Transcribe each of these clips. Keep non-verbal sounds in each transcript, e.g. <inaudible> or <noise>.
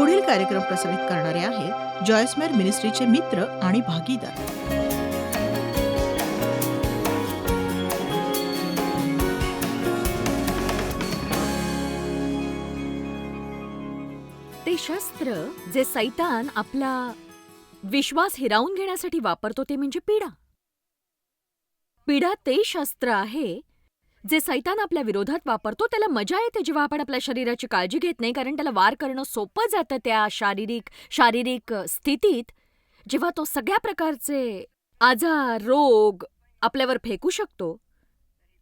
पुढील कार्यक्रम प्रसारित करणारे आहेत जॉयस्मेर मिनिस्ट्रीचे मित्र आणि भागीदार. ते शस्त्र जे सैतान आपला विश्वास हिरावून घेण्यासाठी वापरतो ते म्हणजे पीडा. पीडा ते शस्त्र आहे जे सैतान आपल्या विरोधात वापरतो त्याला मजा येते जेव्हा आपण आपल्या शरीराची काळजी घेत नाही कारण त्याला वार करणं सोपं जातं त्या शारीरिक शारीरिक स्थितीत. जेव्हा तो सगळ्या प्रकारचे आजार रोग आपल्यावर फेकू शकतो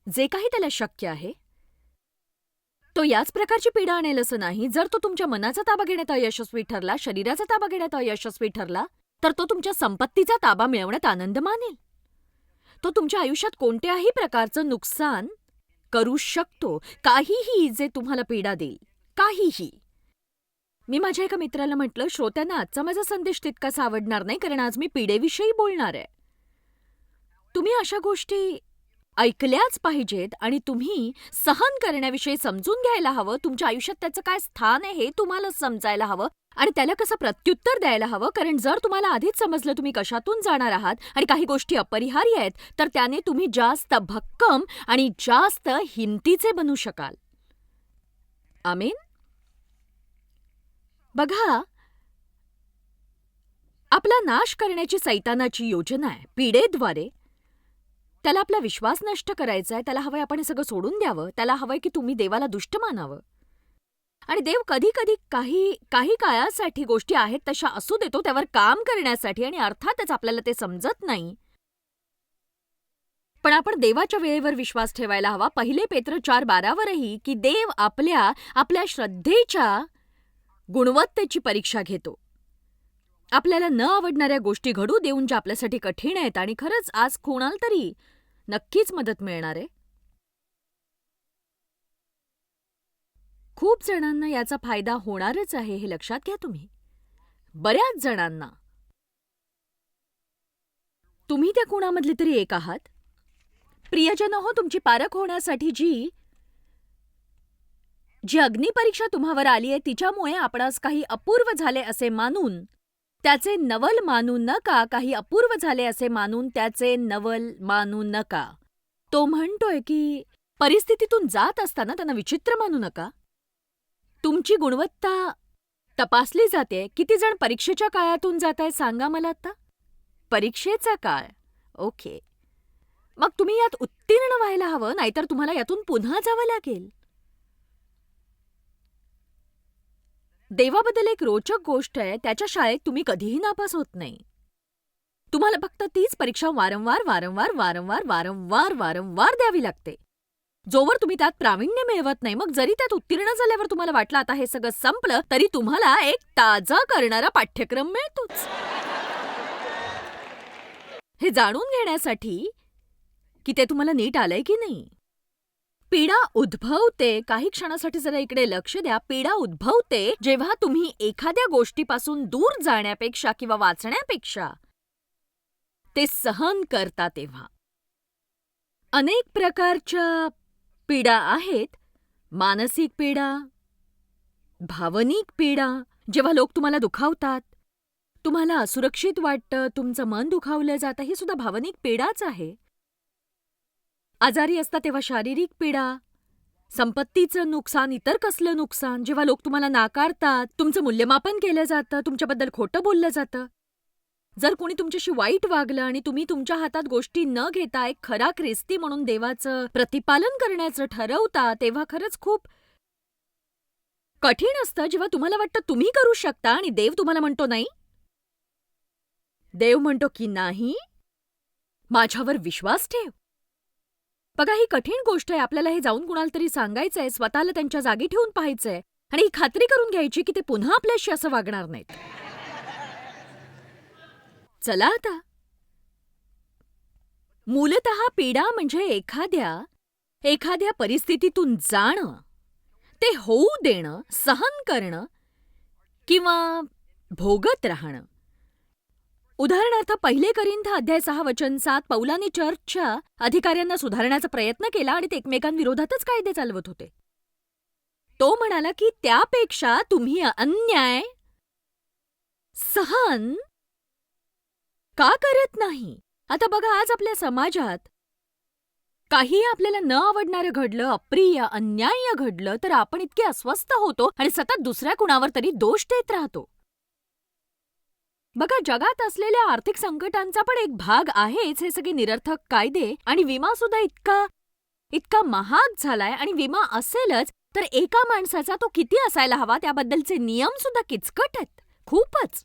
जे काही त्याला शक्य आहे तो याच प्रकारची पीडा आणेल असं नाही. जर तो तुमच्या मनाचा ताबा घेण्यात अयशस्वी ठरला शरीराचा ताबा घेण्यात अयशस्वी ठरला तर तो तुमच्या संपत्तीचा ताबा मिळवण्यात आनंद मानेल. तो तुमच्या आयुष्यात कोणत्याही प्रकारचं नुकसान करू शकतो. काहीही जे तुम्हाला पीडा देईल. काहीही. मी माझ्या एका मित्राला म्हटलं श्रोत्यांना आजचा माझा संदेश तितकासा आवडणार नाही कारण आज मी पीडेविषयी बोलणार आहे. तुम्ही अशा गोष्टी ऐकल्याच पाहिजेत आणि तुम्ही सहन करण्याविषयी समजून घ्यायला हवं. तुमच्या आयुष्यात त्याचं काय स्थान आहे हे तुम्हाला समजायला हवं आणि त्याला कसं प्रत्युत्तर द्यायला हवं. कारण जर तुम्हाला आधीच समजलं तुम्ही कशातून जाणार आहात आणि काही गोष्टी अपरिहार्य आहेत तर त्याने तुम्ही जास्त भक्कम आणि जास्त हिमतीचे बनू शकाल. आमीन? बघा आपला नाश करण्याची सैतानाची योजना आहे. पीडेद्वारे त्याला आपला विश्वास नष्ट करायचा आहे त्याला हवंय आपण हे सगळं सोडून द्यावं त्याला हवंय की तुम्ही देवाला दुष्ट मानावं. आणि देव कधी कधी काही काही काळासाठी गोष्टी आहेत तशा असू देतो त्यावर काम करण्यासाठी आणि अर्थातच आपल्याला ते समजत नाही. पण आपण देवाच्या वेळेवर विश्वास ठेवायला हवा. पहिले पेत्र चार बारावरही की देव आपल्या आपल्या श्रद्धेच्या गुणवत्तेची परीक्षा घेतो. आपल्याला न आवडणाऱ्या गोष्टी घडू देऊन ज्या आपल्यासाठी कठीण आहेत आणि खरंच आज कोणाला तरी नक्कीच मदत मिळणार आहे. खूप जणांना याचा फायदा होणारच आहे हे लक्षात घ्या तुम्ही. बऱ्याच जणांना. तुम्ही त्या कुणामधले तरी एक आहात? प्रियजन हो तुमची पारख होण्यासाठी जी जी अग्निपरीक्षा तुम्हावर आली आहे तिच्यामुळे आपणास काही अपूर्व झाले असे मानून त्याचे नवल मानू नका काही अपूर्व झाले असे मानून त्याचे नवल मानू नका. तो म्हणतोय की परिस्थितीतून जात असताना त्यांना विचित्र मानू नका. तुमची गुणवत्ता तपासली जाते. किती जण परीक्षेच्या काळातून जात आहे सांगा मला आता. परीक्षेचा काळ. ओके. मग तुम्ही यात उत्तीर्ण व्हायला हवं नाहीतर तुम्हाला यातून पुन्हा जावं लागेल. देवाबद्दल एक रोचक गोष्ट आहे त्याच्या शाळेत तुम्ही कधीही नापास होत नाही. तुम्हाला फक्त तीच परीक्षा वारंवार वारंवार वारंवार वारंवार वारंवार द्यावी लागते. जोवर तुम्ही त्यात प्रावीण्य मिळवत नाही मग जरी त्यात उत्तीर्ण झाल्यावर तुम्हाला वाटलं आता हे सगळं संपलं तरी तुम्हाला एक ताजा करणारा पाठ्यक्रम मिळतोच. हे जाणून घेण्यासाठी की ते तुम्हाला नीट आलंय की नाही? पीडा उद्भवते. काही क्षणासाठी जरा इकडे लक्ष द्या. पीडा उद्भवते जेव्हा तुम्ही एखाद्या गोष्टीपासून दूर जाण्यापेक्षा किंवा वाचण्यापेक्षा ते सहन करता तेव्हा. अनेक प्रकारच्या पीडा आहेत. मानसिक पीडा भावनिक पीडा जेव्हा लोक तुम्हाला दुखावतात. तुम्हाला असुरक्षित वाटतं तुमचं मन दुखावलं जातं ही सुद्धा भावनिक पीडाच आहे. आजारी असता तेव्हा शारीरिक पीडा संपत्तीचं नुकसान इतर कसलं नुकसान जेव्हा लोक तुम्हाला नाकारतात तुमचं मूल्यमापन केलं जातं तुमच्याबद्दल खोटं बोललं जातं. जर कोणी तुमच्याशी वाईट वागलं आणि तुम्ही तुमच्या हातात गोष्टी न घेता एक खरा ख्रिस्ती म्हणून देवाचं प्रतिपालन करण्याचं ठरवता तेव्हा खरंच खूप कठीण असतं जेव्हा तुम्हाला वाटतं तुम्ही करू शकता आणि देव तुम्हाला म्हणतो नाही. देव म्हणतो की नाही माझ्यावर विश्वास ठेव. बघा ही कठीण गोष्ट आहे. आपल्याला हे जाऊन कुणाला तरी सांगायचंय स्वतःला त्यांच्या जागी ठेवून पाहायचंय. आणि ही खात्री करून घ्यायची की ते पुन्हा आपल्याशी असं वागणार नाहीत. चला आता. मूलत पीडा म्हणजे एखाद्या एखाद्या परिस्थितीतून जाणं ते होऊ देणं सहन करणं किंवा भोगत राहणं. उदाहरणार्थ पहिले करिंथ अध्याय सहा वचन सात पौलानी चर्चच्या अधिकाऱ्यांना सुधारण्याचा प्रयत्न केला आणि ते एकमेकांविरोधातच कायदे चालवत होते. तो म्हणाला की त्यापेक्षा तुम्ही अन्याय सहन का करत नाही? आता बघा आज आपल्या समाजात काही आपल्याला न आवडणारं घडलं अप्रिय अन्याय्य घडलं तर आपण इतके अस्वस्थ होतो आणि सतत दुसऱ्या कुणावर तरी दोष देत राहतो. बघा जगात असलेल्या आर्थिक संकटांचा पण एक भाग आहेच हे सगळे निरर्थक कायदे आणि विमा सुद्धा इतका इतका महाग झालाय आणि विमा असेलच तर एका माणसाचा तो किती असायला हवा त्याबद्दलचे नियम सुद्धा किचकट आहेत. खूपच.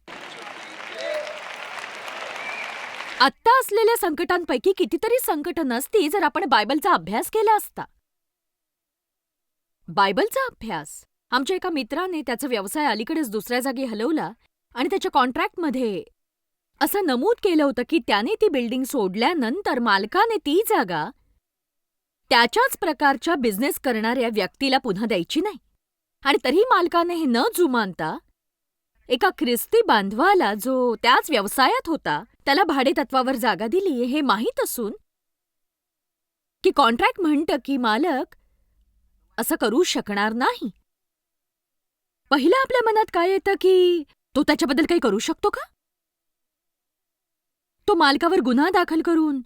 आत्ता असलेल्या संकटांपैकी कितीतरी संकट नसती जर आपण बायबलचा अभ्यास केला असता. बायबलचा अभ्यास. आमच्या एका मित्राने त्याचा व्यवसाय अलीकडेच दुसऱ्या जागी हलवला. आणि त्याच्या कॉन्ट्रॅक्टमध्ये. असं नमूद केलं होतं की त्याने ती बिल्डिंग सोडल्यानंतर मालकाने ती जागा त्याच्याच प्रकारच्या बिझनेस करणाऱ्या व्यक्तीला पुन्हा द्यायची नाही. आणि तरी मालकाने हे न जुमानता एका ख्रिस्ती बांधवाला जो त्याच व्यवसायात होता त्याला भाडेतत्वावर जागा दिली हे माहीत असून की कॉन्ट्रॅक्ट म्हणतं की मालक असं करू शकणार नाही. पहिलं आपल्या मनात काय येतं की तो त्याच्याबद्दल काही करू शकतो का? तो मालकावर गुन्हा दाखल करून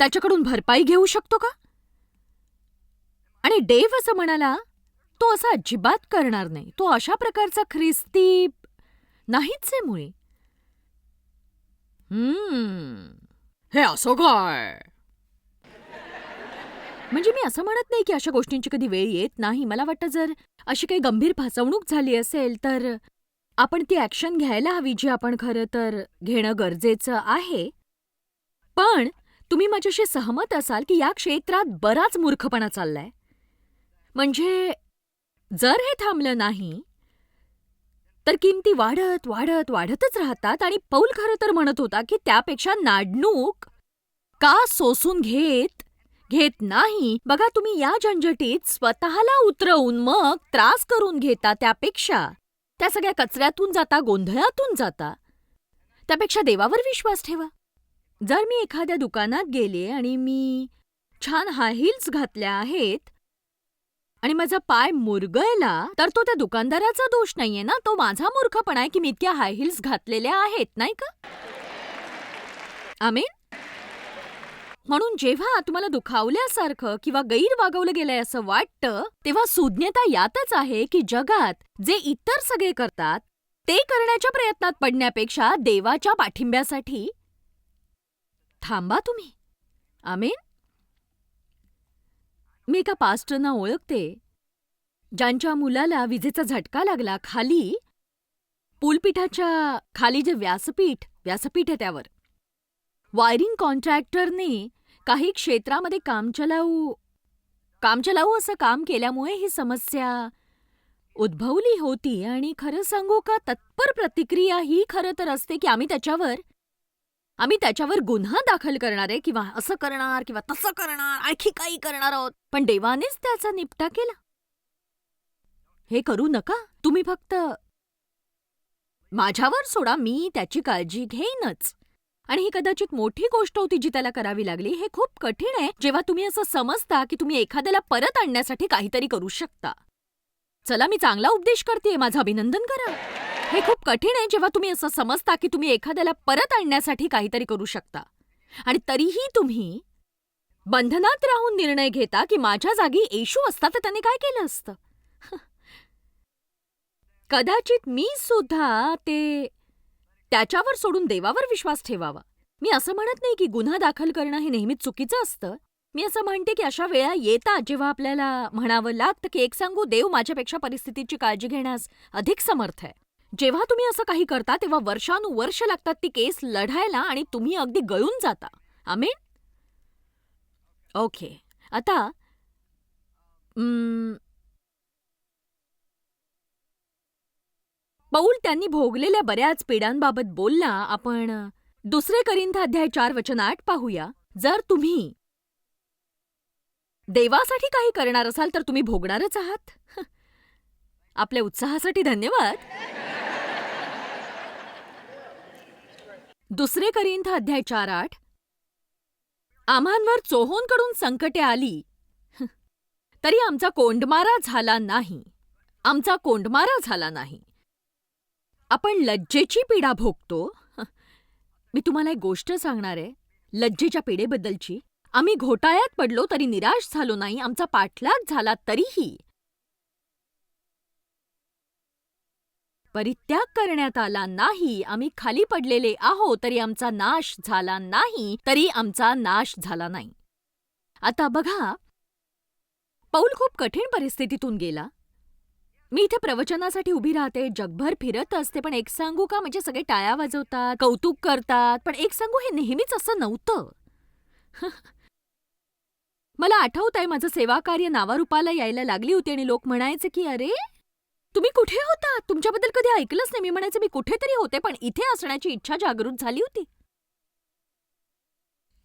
त्याच्याकडून भरपाई घेऊ शकतो का? आणि डेव असं म्हणाला तो असा अजिबात करणार नाही. तो अशा प्रकारचा ख्रिस्ती नाहीच आहे मुळे. हम्म, हे असं काय? म्हणजे मी असं म्हणत नाही की अशा गोष्टींची कधी वेळ येत नाही. मला वाटतं जर अशी काही गंभीर फसवणूक झाली असेल तर आपण ती ॲक्शन घ्यायला हवी जी आपण खरं तर घेणं गरजेचं आहे. पण तुम्ही माझ्याशी सहमत असाल की या क्षेत्रात बराच मूर्खपणा चाललाय. म्हणजे जर हे थांबलं नाही तर किमती वाढत वाढत वाढतच राहतात आणि पौल खरं तर म्हणत होता की त्यापेक्षा नाडणूक का सोसून घेत घेत नाही? बघा तुम्ही या झंझटीत स्वतःला उतरवून मग त्रास करून घेता त्यापेक्षा. त्या सगळ्या कचऱ्यातून जाता गोंधळातून जाता. त्यापेक्षा देवावर विश्वास ठेवा. जर मी एखाद्या दुकानात गेले आणि मी छान हाय हिल्स घातल्या आहेत आणि माझा पाय मुरगळला तर तो त्या दुकानदाराचा दोष नाहीये ना? तो माझा मूर्खपणा आहे की मी इतक्या हाय हिल्स घातलेल्या आहेत नाही का? आमेन म्हणून जेव्हा तुम्हाला दुखावल्यासारखं किंवा गैर वागवलं गेलंय असं वाटतं तेव्हा सुज्ञता यातच आहे की जगात जे इतर सगळे करतात ते करण्याच्या प्रयत्नात पडण्यापेक्षा देवाच्या पाठिंब्यासाठी. थांबा तुम्ही. आमेन? मी एका पास्टरना ओळखते ज्यांच्या मुलाला विजेचा झटका लागला खाली पूलपीठाच्या खाली जे व्यासपीठ व्यासपीठ आहे त्यावर. वायरिंग कॉन्ट्रॅक्टरने काही क्षेत्रामध्ये कामचलाऊ कामचलाऊ असं काम केल्यामुळे ही समस्या उद्भवली होती. आणि खरं सांगू का तत्पर प्रतिक्रिया ही खरं तर असते की आम्ही त्याच्यावर आम्ही त्याच्यावर गुन्हा दाखल करणार आहे किंवा असं करणार किंवा तसं करणार आणखी काही करणार आहोत. पण देवानेच त्याचा निपटा केला. हे करू नका. तुम्ही फक्त माझ्यावर सोडा मी त्याची काळजी घेईनच. आणि ही कदाचित मोठी गोष्ट होती जी त्याला करावी लागली हे खूप कठीण आहे. जेव्हा तुम्ही असं समजता की तुम्ही एखाद्याला परत आणण्यासाठी काहीतरी करू शकता. चला मी चांगला उपदेश करते माझं अभिनंदन करा. हे खूप कठीण आहे जेव्हा तुम्ही असं समजता की तुम्ही एखाद्याला परत आणण्यासाठी काहीतरी करू शकता. आणि तरीही तुम्ही बंधनात राहून निर्णय घेता की माझ्या जागी येशू असता तर त्याने काय केलं असतं? <laughs> कदाचित मी सुद्धा ते त्याच्यावर सोडून देवावर विश्वास ठेवावा. मी असं म्हणत नाही की गुन्हा दाखल करणं हे नेहमीच चुकीचं असतं. मी असं म्हणते की अशा वेळा येतात जेव्हा आपल्याला म्हणावं लागतं की एक सांगू देव माझ्यापेक्षा परिस्थितीची काळजी घेण्यास अधिक समर्थ आहे. जेव्हा तुम्ही असं काही करता तेव्हा वर्षानुवर्ष लागतात ती केस लढायला आणि तुम्ही अगदी गळून जाता. आमेन? ओके. आता उम्म, पौल त्यांनी भोगलेल्या बऱ्याच पीडांबाबत बोलला आपण दुसरे करिंथ अध्याय चार वचन आठ पाहूया. जर तुम्ही देवासाठी काही करणार असाल तर तुम्ही भोगणारच आहात. आपल्या उत्साहासाठी धन्यवाद. दुसरे करिंथ अध्याय चार आठ. आम्हांवर चोहोंकडून संकटे आली. तरी आमचा कोंडमारा झाला नाही. आमचा कोंडमारा झाला नाही. आपण लज्जेची पीडा भोगतो? मी तुम्हाला एक गोष्ट सांगणार आहे. लज्जेच्या पीडेबद्दलची आम्ही घोटाळ्यात पडलो तरी निराश झालो नाही. आमचा पाठलाग झाला तरीही. परित्याग करण्यात आला नाही. आम्ही खाली पडलेले आहो तरी आमचा नाश झाला नाही तरी आमचा नाश झाला नाही. आता बघा. पौल खूप कठीण परिस्थितीतून गेला. मी इथे प्रवचनासाठी उभी राहते जगभर फिरत असते पण एक सांगू का? म्हणजे सगळे टाळ्या वाजवतात कौतुक करतात पण एक सांगू हे नेहमीच असं नव्हतं. <laughs> मला आठवत आहे माझं सेवाकार्य नावारूपाला यायला लागली होती आणि लोक म्हणायचे की अरे तुम्ही कुठे होता? तुमच्याबद्दल कधी ऐकलंच नाही. मी म्हणायचं मी कुठेतरी होते पण इथे असण्याची इच्छा जागृत झाली होती.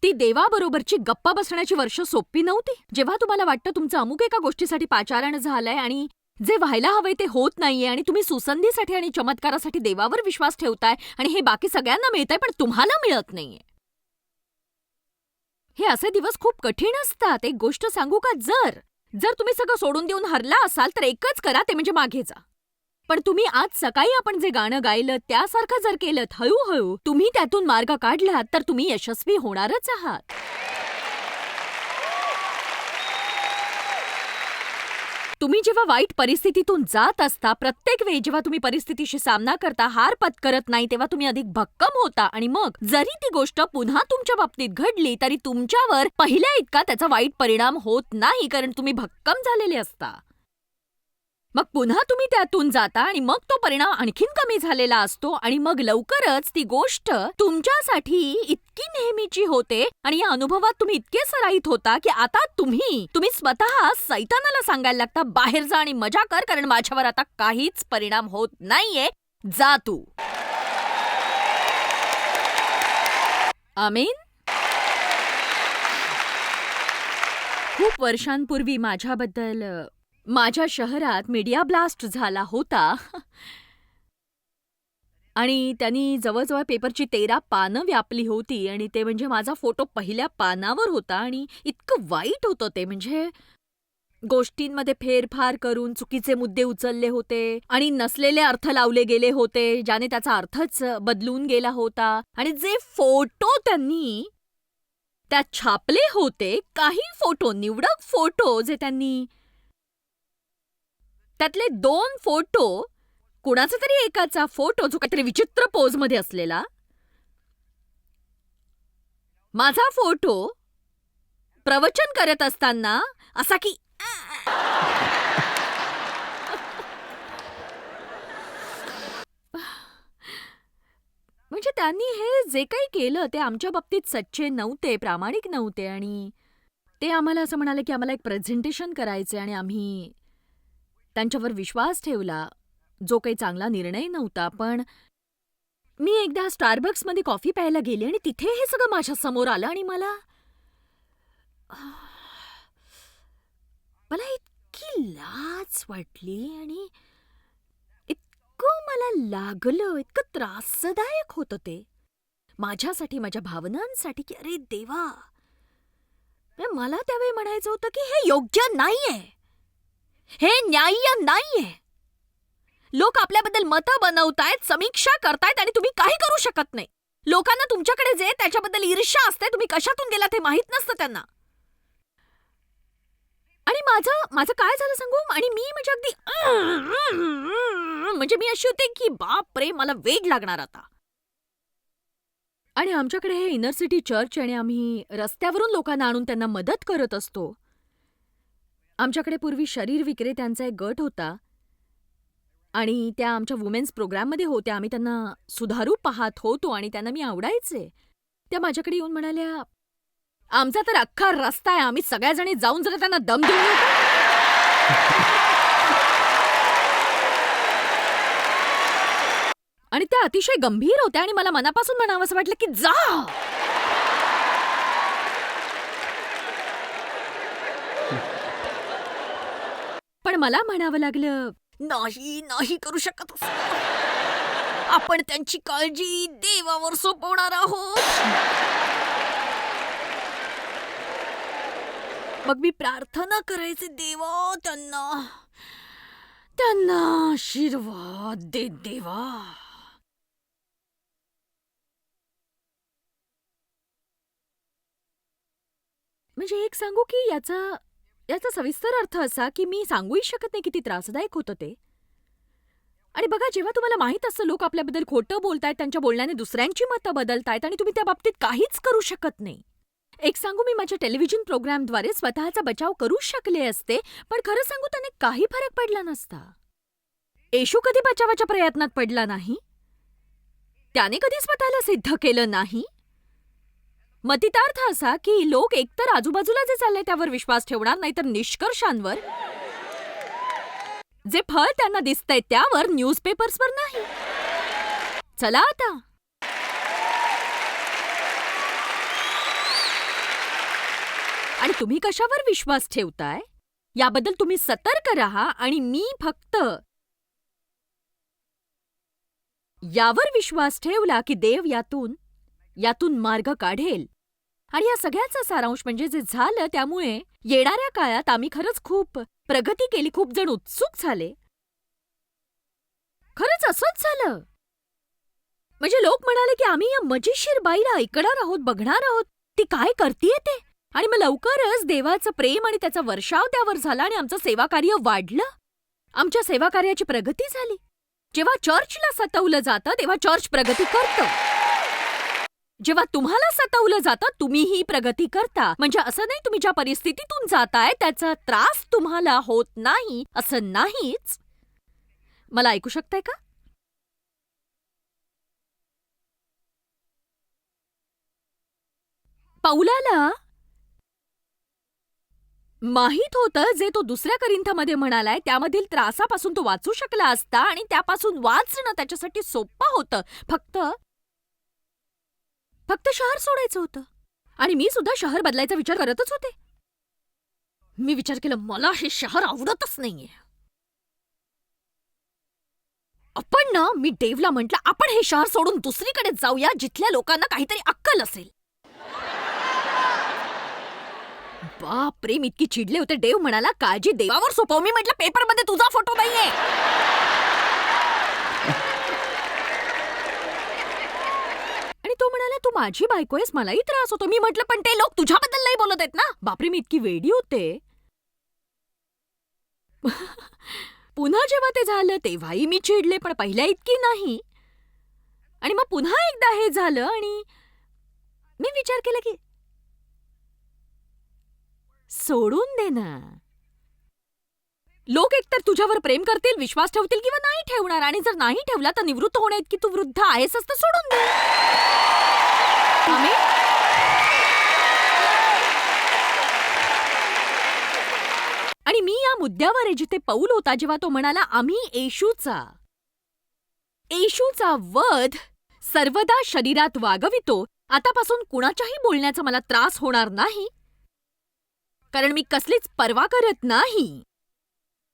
ती देवाबरोबरची गप्पा बसण्याची वर्ष सोपी नव्हती. जेव्हा तुम्हाला वाटतं तुमचं अमुक एका गोष्टीसाठी पाचारण झालंय आणि जे व्हायला हवंय ते होत नाहीये आणि तुम्ही सुसंधीसाठी आणि चमत्कारासाठी देवावर विश्वास ठेवताय आणि हे बाकी सगळ्यांना मिळतंय पण तुम्हाला मिळत नाहीये. हे असे दिवस खूप कठीण असतात. एक गोष्ट सांगू का? जर जर तुम्ही सगळं सोडून देऊन हरला असाल तर एकच करा ते म्हणजे मागे जा. पण तुम्ही आज सकाळी आपण जे गाणं गायलं त्यासारखं जर केलं हळूहळू तुम्ही त्यातून मार्ग काढलात तर तुम्ही यशस्वी होणारच आहात. तुम्ही जेव्हा वाईट परिस्थितीतून जात असता प्रत्येक वेळी जेव्हा तुम्ही परिस्थितीशी सामना करता हार पत्करत नाही तेव्हा तुम्ही अधिक भक्कम होता. आणि मग जरी ती गोष्ट पुन्हा तुमच्या बाबतीत घडली तरी तुमच्यावर पहिल्या इतका त्याचा वाईट परिणाम होत नाही कारण तुम्ही भक्कम झालेले असता. मग पुन्हा तुम्ही त्यातून जाता आणि मग तो परिणाम आणखीन कमी झालेला असतो आणि मग लवकरच ती गोष्ट तुमच्यासाठी इतकी नेहमीची होते आणि या अनुभवात तुम्ही इतके सराईत होता की आता तुम्ही तुम्ही स्वतः सैतानाला सांगायला लागता बाहेर जा आणि मजा कर कारण माझ्यावर आता काहीच परिणाम होत नाहीये. जा तू. आमीन. खूप वर्षांपूर्वी माझ्याबद्दल माझ्या शहरात मीडिया ब्लास्ट झाला होता. आणि त्यांनी जवळजवळ पेपरची तेरा पानं व्यापली होती आणि ते म्हणजे माझा फोटो पहिल्या पानावर होता आणि इतकं वाईट होतं ते म्हणजे. गोष्टींमध्ये फेरफार करून चुकीचे मुद्दे उचलले होते आणि नसलेले अर्थ लावले गेले होते ज्याने त्याचा अर्थच बदलून गेला होता. आणि जे फोटो त्यांनी त्यात छापले होते काही फोटो निवडक फोटो जे त्यांनी त्यातले दोन फोटो कुणाचा तरी एकाचा फोटो जो काहीतरी विचित्र पोजमध्ये असलेला. माझा फोटो प्रवचन करत असताना असा की म्हणजे त्यांनी हे जे काही केलं ते आमच्या बाबतीत सच्चे नव्हते प्रामाणिक नव्हते आणि ते आम्हाला असं म्हणाले की आम्हाला एक प्रेझेंटेशन करायचे आणि आम्ही त्यांच्यावर विश्वास ठेवला. जो काही चांगला निर्णय नव्हता पण मी एकदा स्टारबक्समध्ये कॉफी प्यायला गेले आणि तिथे हे सगळं माझ्यासमोर आलं आणि मला मला इतकी लाज वाटली आणि इतकं मला लागलं इतकं त्रासदायक होतं ते. माझ्यासाठी माझ्या भावनांसाठी की अरे देवा! मला त्यावेळी म्हणायचं होतं की हे योग्य नाहीये. हे न्याय्य नाहीये. लोक आपल्याबद्दल मतं बनवतायत समीक्षा करतायत आणि तुम्ही काही करू शकत नाही. लोकांना तुमच्याकडे जे त्याच्याबद्दल ईर्ष्या असते तुम्ही कशातून गेलात ते माहीत नसतं त्यांना. आणि माझं माझं काय झालं सांगू? आणि मी म्हणजे अगदी म्हणजे मी अशी होते की बाप रे मला वेग लागणार आता. आणि आमच्याकडे हे इनर सिटी चर्च आणि आम्ही रस्त्यावरून लोकांना आणून त्यांना मदत करत असतो. आमच्याकडे पूर्वी शरीर विक्रेत्यांचा एक गट होता आणि त्या आमच्या वुमेन्स प्रोग्राममध्ये होत्या. आम्ही त्यांना सुधारू पाहत होतो आणि त्यांना मी आवडायचे. त्या माझ्याकडे येऊन म्हणाल्या आमचा तर अख्खा रस्ता आहे. आम्ही सगळ्याजणी जाऊन जरा त्यांना दम देऊन येऊ का?" आणि त्या अतिशय गंभीर होत्या आणि मला मनापासून म्हणावं असं वाटलं की जा. पण मला म्हणावं लागलं नाही नाही करू शकत आपण त्यांची काळजी देवावर सोपवणार आहोत. मग मी प्रार्थना करायचे देवा त्यांना त्यांना आशीर्वाद दे देवा. म्हणजे एक सांगू की याचा याचा सविस्तर अर्थ असा की मी सांगूही शकत नाही किती त्रासदायक होतं ते. आणि बघा जेव्हा तुम्हाला माहीत असतं लोक आपल्याबद्दल खोटं बोलतायत त्यांच्या बोलण्याने दुसऱ्यांची मतं बदलतायत आणि तुम्ही त्या बाबतीत काहीच करू शकत नाही. एक सांगू मी माझ्या टेलिव्हिजन प्रोग्रामद्वारे स्वतःचा बचाव करू शकले असते पण खरं सांगू त्याने काही फरक पडला नसता. येशू कधी बचावाच्या प्रयत्नात पडला नाही? त्याने कधी स्वतःला सिद्ध केलं नाही? मतितार्थ असा की लोक एकतर आजूबाजूला जे चाललंय त्यावर विश्वास ठेवणार नाहीतर निष्कर्षांवर जे फळ त्यांना दिसतंय त्यावर न्यूजपेपर्सवर नाही. चला आता. आणि तुम्ही कशावर विश्वास ठेवताय? याबद्दल तुम्ही सतर्क राहा आणि मी फक्त यावर विश्वास ठेवला की देव यातून यातून मार्ग काढेल. आणि या सगळ्याचा सारांश म्हणजे जे झालं त्यामुळे येणाऱ्या काळात आम्ही खरंच खूप प्रगती केली खूप जण उत्सुक झाले. खरंच असंच झालं. म्हणजे लोक म्हणाले की आम्ही या मजेशीर बाईला ऐकणार आहोत बघणार आहोत ती काय करतीये ते? आणि मग लवकरच देवाचं प्रेम आणि त्याचा वर्षाव त्यावर झाला आणि आमचं सेवाकार्य वाढलं. आमच्या सेवाकार्याची प्रगती झाली. जेव्हा चर्चला सतवलं जातं तेव्हा चर्च प्रगती करतं. जेव्हा तुम्हाला सतवलं जातं तुम्हीही प्रगती करता. म्हणजे असं नाही तुम्ही ज्या परिस्थितीतून जाताय त्याचा त्रास तुम्हाला होत नाही असं नाहीच. मला ऐकू शकताय का? पौलाला माहीत होतं जे तो दुसऱ्या करिंथामध्ये म्हणालाय त्यामधील त्रासापासून तो वाचू शकला असता आणि त्यापासून वाचणं त्याच्यासाठी सोपं होतं. फक्त फक्त शहर सोडायचं होतं. आणि मी सुद्धा शहर बदलायचा विचार करतच होते. मी विचार केला मला हे शहर आवडतच नाहीये. आपण ना मी डेवला म्हटलं आपण हे शहर सोडून दुसरीकडे जाऊया जिथल्या लोकांना काहीतरी अक्कल असेल. बापरे मी इतकी चिडले होते. देव म्हणाला काळजी देवावर सोपव. मी म्हटलं पेपरमध्ये तुझा फोटो नाहीये. आणि तो म्हणाला तू माझी बायको आहेस मलाही त्रास होतो. मी म्हटलं पण ते लोक तुझ्याबद्दल नाही बोलत आहेत ना? बापरे मी इतकी वेडी होते. <laughs> पुन्हा जेव्हा ते झालं तेव्हाही मी चिडले पण पहिल्या इतकी नाही. आणि मग पुन्हा एकदा हे झालं आणि मी विचार केला की सोडून दे ना. लोक एकतर तुझ्यावर प्रेम करतील विश्वास ठेवतील किंवा नाही ठेवणार आणि जर नाही ठेवला तर निवृत्त होण्या इतकी तू वृद्ध आहेस तर सोडून दे. आणि मी या मुद्द्यावर आहे जिथे पौल होता जेव्हा तो म्हणाला आम्ही येशूचा. येशूचा वध सर्वदा शरीरात वागवितो. आतापासून कुणाच्याही बोलण्याचा मला त्रास होणार नाही. कारण मी कसलीच पर्वा करत नाही.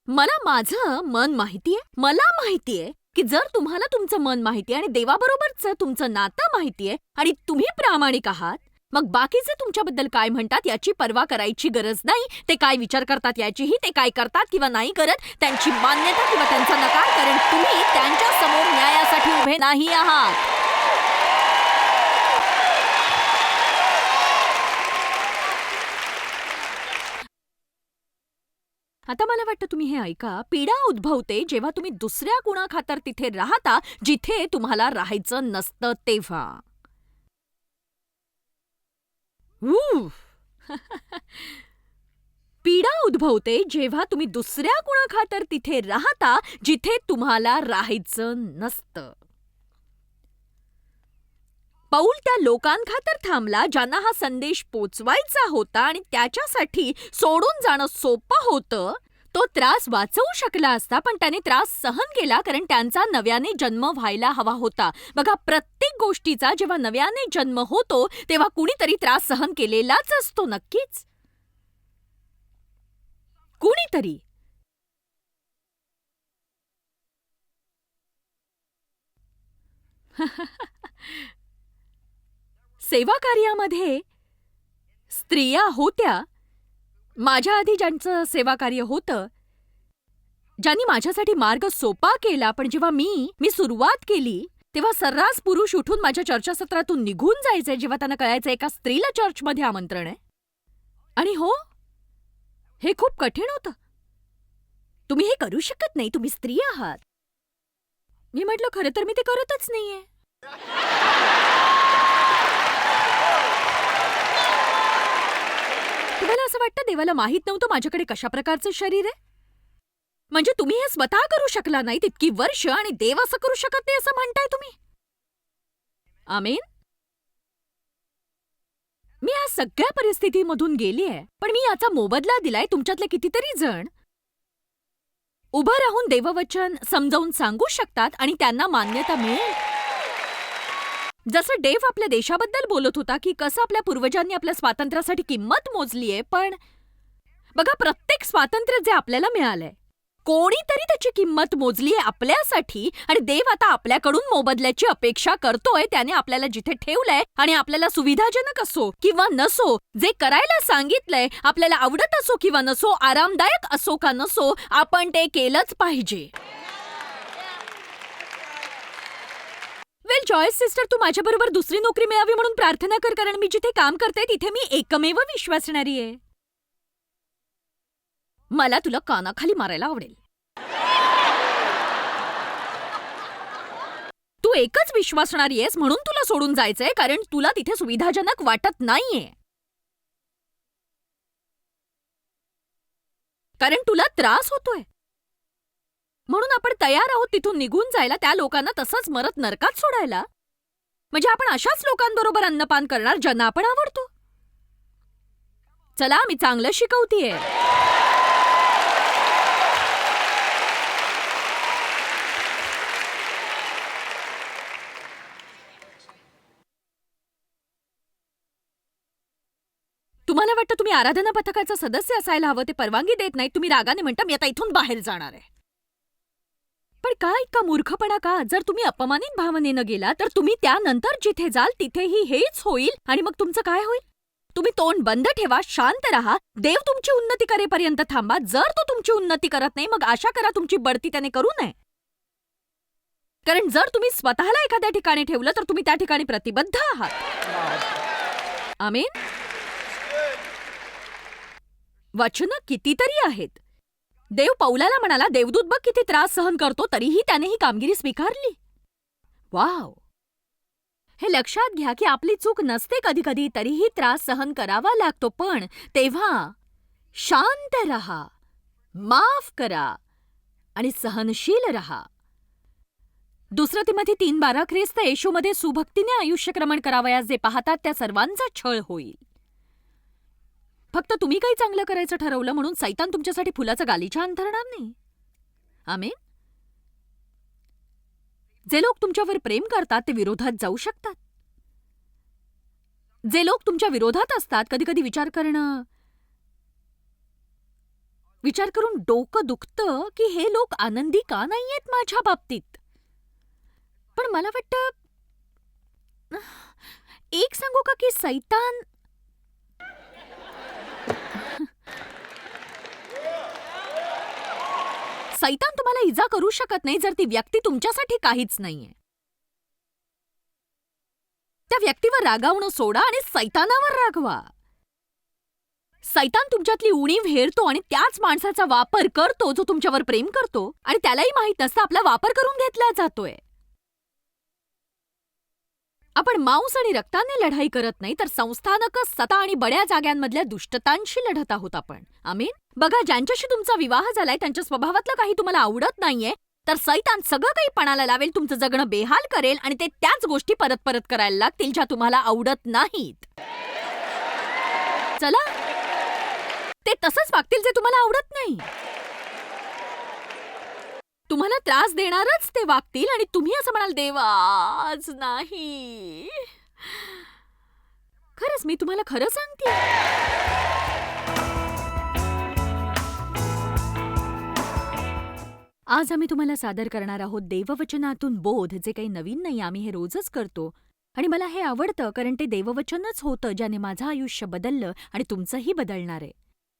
मला माझं मन माहितीये मला माहितीये की जर तुम्हाला तुमचं मन माहितीये आणि देवाबरोबरचं तुमचं नातं माहितीये आणि तुम्ही प्रामाणिक आहात मग बाकीचे तुमच्याबद्दल काय म्हणतात याची पर्वा करायची गरज नाही ते काय विचार करतात याचीही ते काय करतात किंवा नाही करत त्यांची मान्यता किंवा त्यांचा नकार कारण तुम्ही त्यांच्यासमोर न्यायासाठी उभे नाही आहात. आता मला वाटतं तुम्ही हे ऐका. पीडा उद्भवते जेव्हा तुम्ही दुसऱ्या कुणाखातर तिथे राहता जिथे तुम्हाला राहायचं नसतं तेव्हा. <laughs> पीडा उद्भवते जेव्हा तुम्ही दुसऱ्या कुणाखातर तिथे राहता जिथे तुम्हाला राहायचं नसतं. पौल त्या लोकांखातर थांबला ज्यांना हा संदेश पोचवायचा होता आणि त्याच्यासाठी सोडून जाणं सोपं होतं तो त्रास वाचवू शकला असता पण त्याने त्रास सहन केला कारण त्यांचा नव्याने जन्म व्हायला हवा होता. बघा प्रत्येक गोष्टीचा जेव्हा नव्याने जन्म होतो तेव्हा कुणीतरी त्रास सहन केलेलाच असतो नक्कीच? कुणीतरी? <laughs> सेवाकार्यामध्ये स्त्रिया होत्या. माझ्या आधी ज्यांचं सेवाकार्य होतं ज्यांनी माझ्यासाठी मार्ग सोपा केला पण जेव्हा मी मी सुरुवात केली तेव्हा सर्रास पुरुष उठून माझ्या चर्चासत्रातून निघून जायचे जेव्हा त्यांना कळायचं एका स्त्रीला चर्चमध्ये आमंत्रण आहे. आणि हो हे खूप कठीण होतं. तुम्ही हे करू शकत नाही तुम्ही स्त्री आहात. मी म्हटलं खरं तर मी ते करतच नाहीये. तुम्हाला असं वाटतं देवाला माहीत नव्हतं माझ्याकडे कशा प्रकारचं शरीर आहे? म्हणजे तुम्ही हे स्वतः करू शकला नाही तितकी वर्ष आणि देव असं करू शकत नाही असं म्हणताय तुम्ही? आमेन? मी या सगळ्या परिस्थितीमधून गेली आहे पण मी याचा मोबदला दिलाय तुमच्यातले कितीतरी जण. उभं राहून देववचन समजावून सांगू शकतात आणि त्यांना मान्यता मिळेल. जसं डेव्ह आपल्या देशाबद्दल बोलत होता की कसं आपल्या पूर्वजांनी आपल्या स्वातंत्र्यासाठी किंमत मोजलीये पण बघा प्रत्येक स्वातंत्र्य जे आपल्याला मिळालंय कोणीतरी त्याची किंमत मोजली आहे आपल्यासाठी आणि देव आता आपल्याकडून मोबदल्याची अपेक्षा करतोय त्याने आपल्याला जिथे ठेवलंय आणि आपल्याला सुविधाजनक असो किंवा नसो जे करायला सांगितलंय आपल्याला आवडत असो किंवा नसो आरामदायक असो का नसो आपण ते केलंच पाहिजे. वेल जॉयस सिस्टर तू माझ्याबरोबर दुसरी नोकरी मिळावी म्हणून प्रार्थना कर कारण मी जिथे काम करते तिथे मी एकमेव विश्वासणारी आहे. मला तुला कानाखाली मारायला आवडेल. तू एकच विश्वासणारी आहेस म्हणून तुला सोडून जायचंय कारण तुला तिथे सुविधाजनक वाटत नाहीये. कारण तुला त्रास होतोय. म्हणून आपण तयार आहोत तिथून निघून जायला त्या लोकांना तसंच मरत नरकात सोडायला. म्हणजे आपण अशाच लोकांबरोबर अन्नपान करणार ज्यांना आपण आवडतो. चला मी चांगलं शिकवतीये. तुम्हाला वाटतं तुम्ही आराधना पथकाचं सदस्य असायला हवं ते परवानगी देत नाही. तुम्ही रागाने म्हणता मी आता इथून बाहेर जाणार आहे. पण का इतका मूर्खपणा का? जर तुम्ही अपमानित भावनेनं गेला तर तुम्ही त्यानंतर जिथे जाल तिथेही हेच होईल. आणि मग तुमचं काय होईल? तुम्ही तोंड बंद ठेवा शांत राहा. देव तुमची उन्नती करेपर्यंत थांबा. जर तो तुमची उन्नती करत नाही मग आशा करा तुमची बढती त्याने करू नये. कारण जर तुम्ही स्वतःला एखाद्या ठिकाणी ठेवलं तर तुम्ही त्या ठिकाणी प्रतिबद्ध आहात. आमेन? वचनं कितीतरी आहेत. देव पौलाला म्हणाला देवदूत बघ किती त्रास सहन करतो तरीही त्याने ही कामगिरी स्वीकारली. वाव. हे लक्षात घ्या की आपली चूक नसते कधी कधी तरीही त्रास सहन करावा लागतो पण तेव्हा शांत रहा माफ करा आणि सहनशील रहा. दुसरं तिमध्ये तीन बारा ख्रिस्त येशूमध्ये सुभक्तीने आयुष्यक्रमण करावयास जे पाहतात त्या सर्वांचा छळ होईल. फक्त तुम्ही काही चांगलं करायचं ठरवलं म्हणून सैतान तुमच्यासाठी फुलाचं गालीच्या अंथरणार नाही. आमेन? जे लोक तुमच्यावर प्रेम करतात ते विरोधात जाऊ शकतात. जे लोक तुमच्या विरोधात असतात कधी कधी विचार करणं विचार करून डोकं दुखतं की हे लोक आनंदी का नाहीयेत माझ्या बाबतीत? पण मला वाटतं एक सांगू का की सैतान सैतान तुम्हाला इजा करू शकत नाही जर ती व्यक्ती तुमच्यासाठी काहीच नाहीये. त्या व्यक्तीवर रागावणं सोडा आणि सैतानावर रागवा. सैतान तुमच्यातली उणीव हेरतो आणि त्याच माणसाचा वापर करतो जो तुमच्यावर प्रेम करतो आणि त्यालाही माहीत नसतं आपला वापर करून घेतला जातोय. आपण मांस आणि रक्ताने लढाई करत नाही तर संस्थानकच सता आणि बड्या जाग्यांमधल्या दुष्टतांशी लढत आहोत आपण. आमीन? बघा ज्यांच्याशी तुमचा विवाह झालाय त्यांच्या स्वभावातलं काही तुम्हाला आवडत नाहीये तर सैतान सगळं काही पणाला लावेल तुमचं जगणं बेहाल करेल आणि ते त्याच गोष्टी परत परत करायला लागतील ज्या तुम्हाला आवडत नाहीत. चला. ते तसंच वागतील जे तुम्हाला आवडत नाही. तुम्हाला त्रास देणारच ते वागतील आणि तुम्ही असं म्हणाल देवा आज नाही. खरंच मी तुम्हाला खरं सांगते. आज आम्ही तुम्हाला सादर करणार आहोत देववचनातून बोध जे काही नवीन नाही आम्ही हे रोजच करतो. आणि मला हे आवडतं कारण ते देववचनच होतं ज्याने माझं आयुष्य बदललं आणि तुमचंही बदलणार आहे.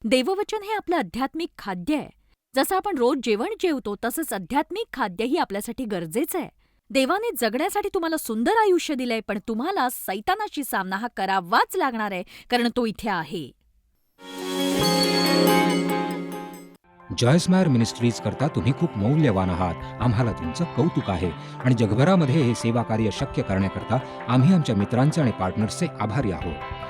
देववचन हे आपलं आध्यात्मिक खाद्य आहे. जसं आपण रोज जेवण जेवतो तसंच आध्यात्मिक खाद्यही आपल्यासाठी गरजेचं आहे. देवाने जगण्यासाठी तुम्हाला सुंदर आयुष्य दिलंय पण तुम्हाला सैतानाशी सामना हा करावाच लागणार आहे कारण तो इथे आहे. जॉयस्मायर मिनिस्ट्रीज करता तुम्ही खूप मौल्यवान आहात. आम्हाला तुमचं कौतुक आहे आणि जगभरामध्ये हे सेवा कार्य शक्य करण्याकरता आम्ही आमच्या मित्रांचे आणि पार्टनर्सचे आभारी आहोत.